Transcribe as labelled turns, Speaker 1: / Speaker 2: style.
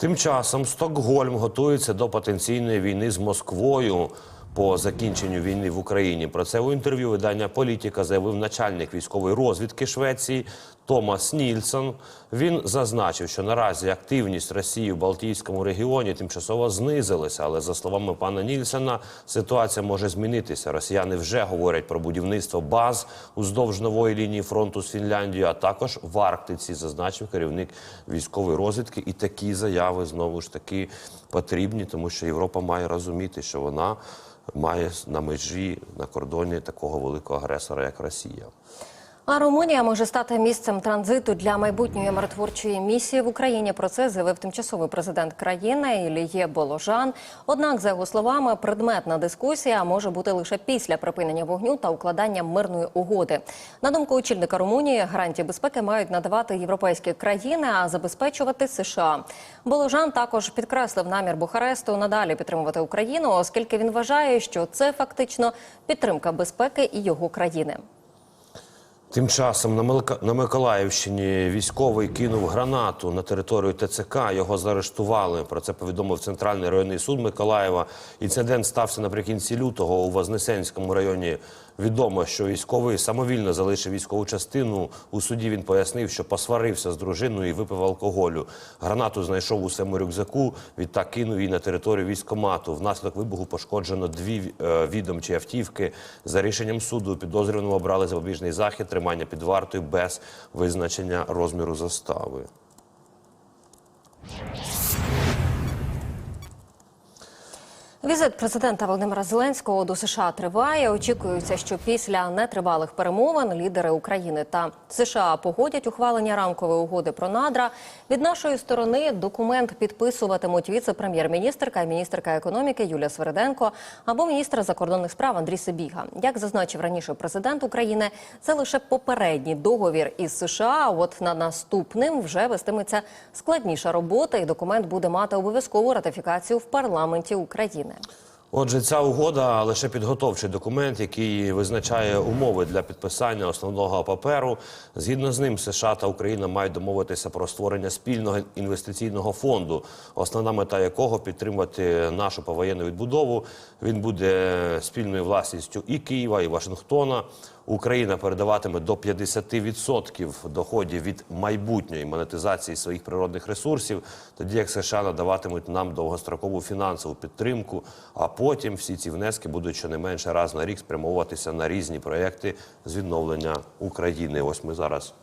Speaker 1: Тим часом Стокгольм готується до потенційної війни з Москвою по закінченню війни в Україні. Про це у інтерв'ю видання Політіка заявив начальник військової розвідки Швеції Томас Нільсон. Він зазначив, що наразі активність Росії в Балтійському регіоні тимчасово знизилася, але за словами пана Нільсона, ситуація може змінитися. Росіяни вже говорять про будівництво баз уздовж нової лінії фронту з Фінляндією, а також в Арктиці, зазначив керівник військової розвідки. І такі заяви знову ж таки потрібні, тому що Європа має розуміти, що вона має на межі на кордоні такого великого агресора, як Росія.
Speaker 2: А Румунія може стати місцем транзиту для майбутньої миротворчої місії в Україні. Про це заявив тимчасовий президент країни Іліє Боложан. Однак, за його словами, предметна дискусія може бути лише після припинення вогню та укладання мирної угоди. На думку очільника Румунії, гарантії безпеки мають надавати європейські країни, а забезпечувати США. Боложан також підкреслив намір Бухаресту надалі підтримувати Україну, оскільки він вважає, що це фактично підтримка безпеки і його країни.
Speaker 1: Тим часом на Миколаївщині військовий кинув гранату на територію ТЦК. Його заарештували. Про це повідомив Центральний районний суд Миколаєва. Інцидент стався наприкінці лютого у Вознесенському районі. Відомо, що військовий самовільно залишив військову частину. У суді він пояснив, що посварився з дружиною і випив алкоголю. Гранату знайшов у своєму рюкзаку. Відтак кинув її на територію військкомату. Внаслідок вибуху пошкоджено дві е, відомчі автівки. За рішенням суду підозрюваному обрали запобіжний захід тримання під вартою без визначення розміру застави.
Speaker 2: Візит президента Володимира Зеленського до США триває. Очікується, що після нетривалих перемовин лідери України та США погодять ухвалення рамкової угоди про надра. Від нашої сторони документ підписуватимуть віце-прем'єр-міністрка і міністерка економіки Юлія Свериденко або міністр закордонних справ Андрій Сибіга. Як зазначив раніше президент України, це лише попередній договір із США. От над наступним вже вестиметься складніша робота, і документ буде мати обов'язкову ратифікацію в парламенті України.
Speaker 1: Отже, ця угода лише підготовчий документ, який визначає умови для підписання основного паперу. Згідно з ним, США та Україна мають домовитися про створення спільного інвестиційного фонду, основна мета якого підтримувати нашу повоєнну відбудову. Він буде спільною власністю і Києва, і Вашингтона. Україна передаватиме до 50% доходів від майбутньої монетизації своїх природних ресурсів, тоді як США надаватимуть нам довгострокову фінансову підтримку. А потім всі ці внески будуть щонайменше раз на рік спрямовуватися на різні проекти з відновлення України. Ось ми зараз